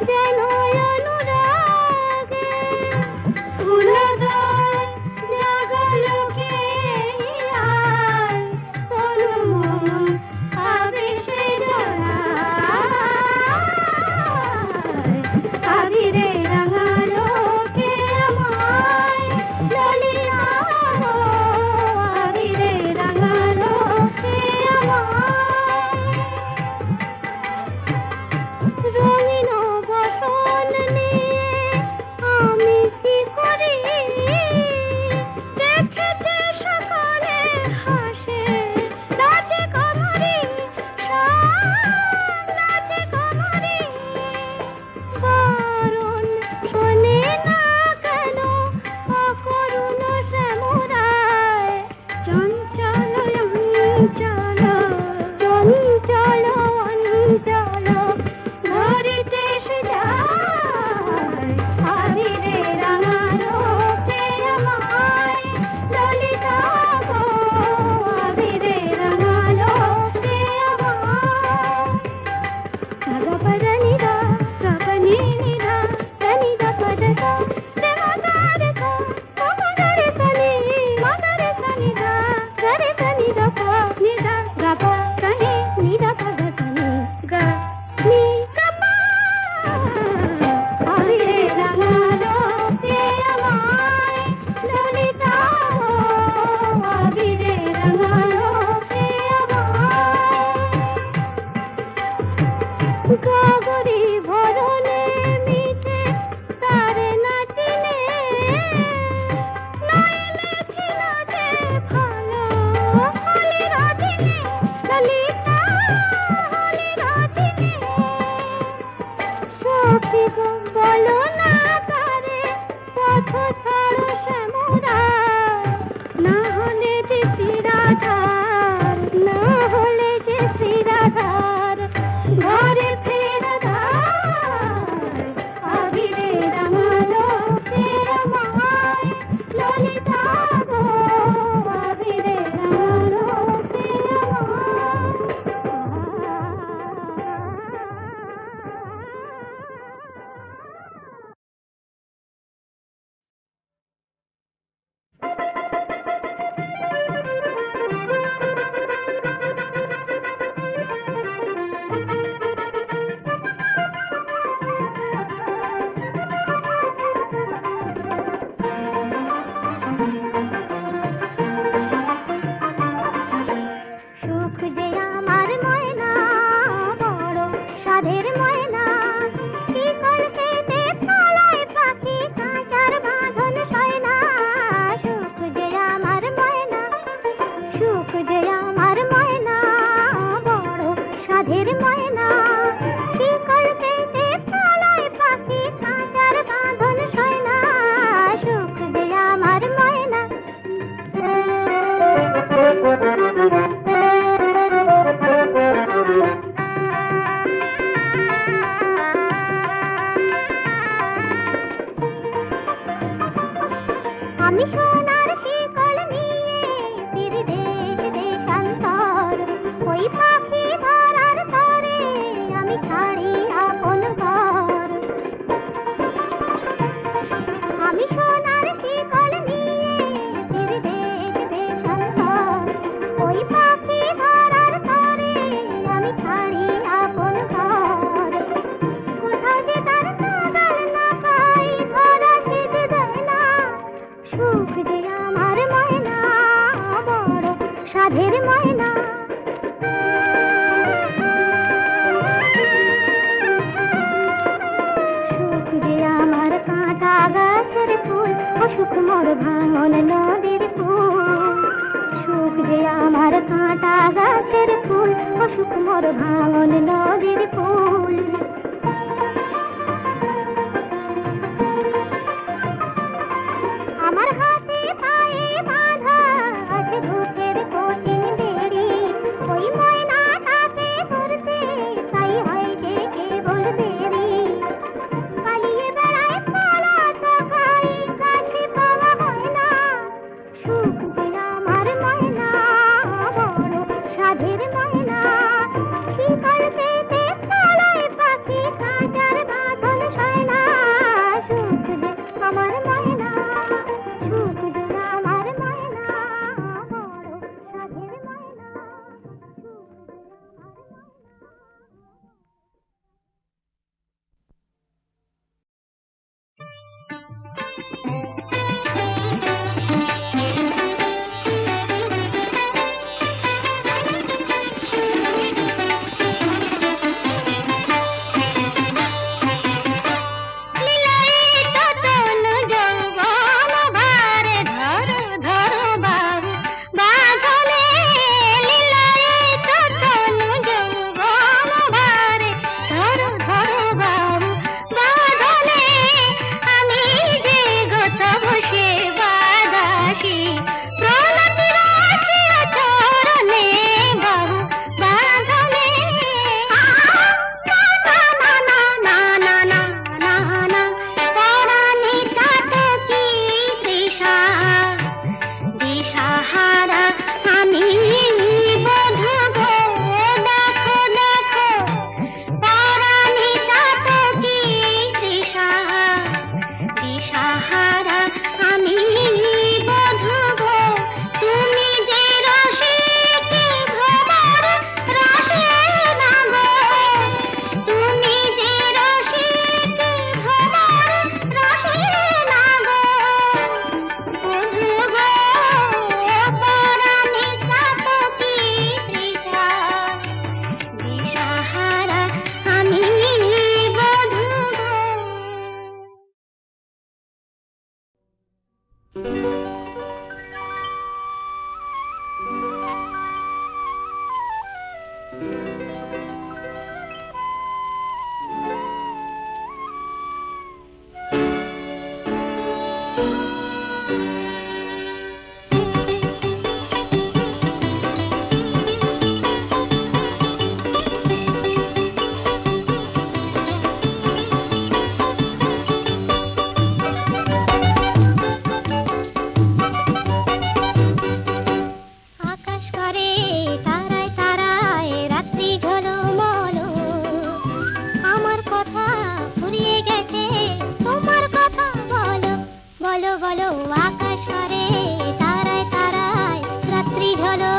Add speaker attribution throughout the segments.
Speaker 1: যেন বলো আমি সোনা Música বলো আকাশ করে তারায় তারায় রাত্রি ঝলো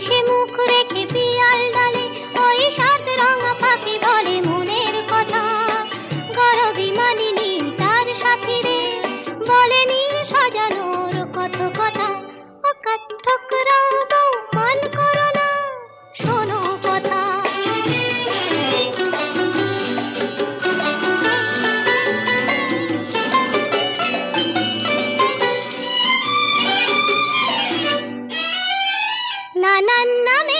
Speaker 1: হেসে মুখ রেখে na na na me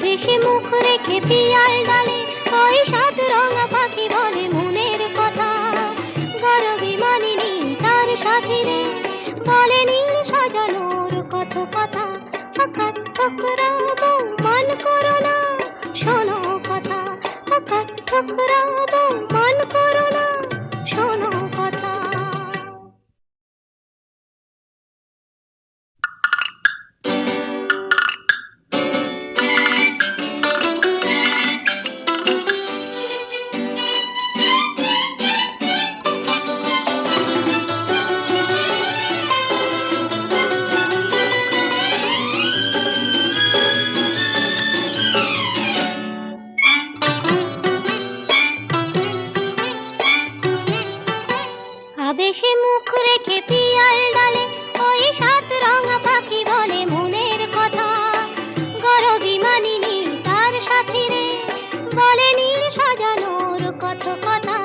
Speaker 1: আবেশে মুখ রেখে পিয়াল ডালে, ওই সাত রঙা পাখি বলে মনের কথা। গরবি মানিনি তার সাথে রে, বলে নীল সাজানোর কত কথা। আকার ঠুকরাবো মান করো না, শোনো কথা। আকার ঠুকরাবো মান করো না, শোনো বলে নীল সাজানোর কত কথা।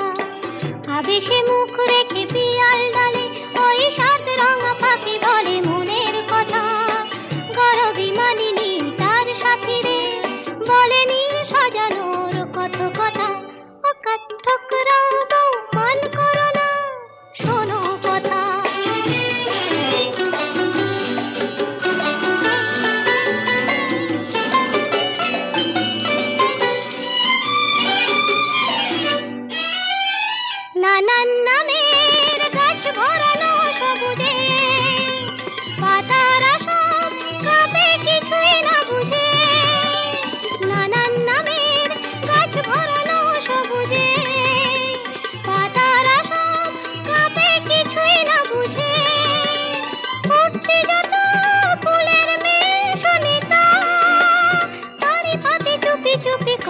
Speaker 1: আবেশে মুখ রেখে পিয়াল ডালে, ওই সাত রঙা পাখি বলে মনের কথা। গরবি মানিনি তার সাথী বলে নীল সাজানোর কত কথা। মান করো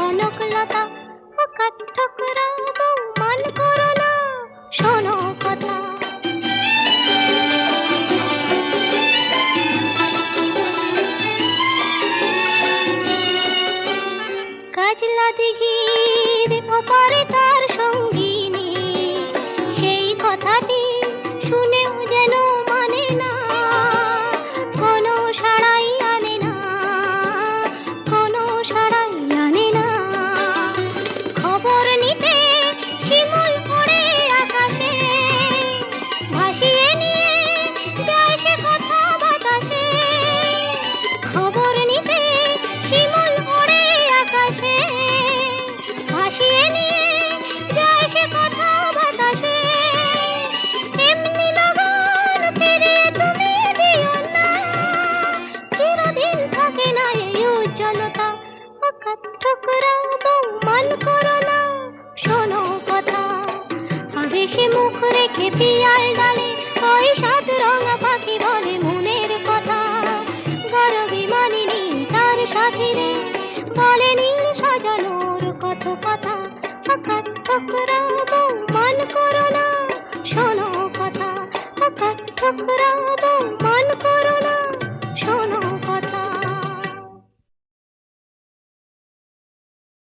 Speaker 1: চুপি কনক লতা অকাট ঠকরাবো মান করো শোনো করো না শোনো কথা। আবেশে মুখ রেখে পিয়াল ডালে, ওই সাত রঙা পাখি বলে মনের কথা। গরবি মানিনি তার সাথে রে বলে নীল সাজানোর কত কথা। আকাট ঠুকরাবো মান করো না শোনো কথা। আকাট ঠুকরাবো মান করো না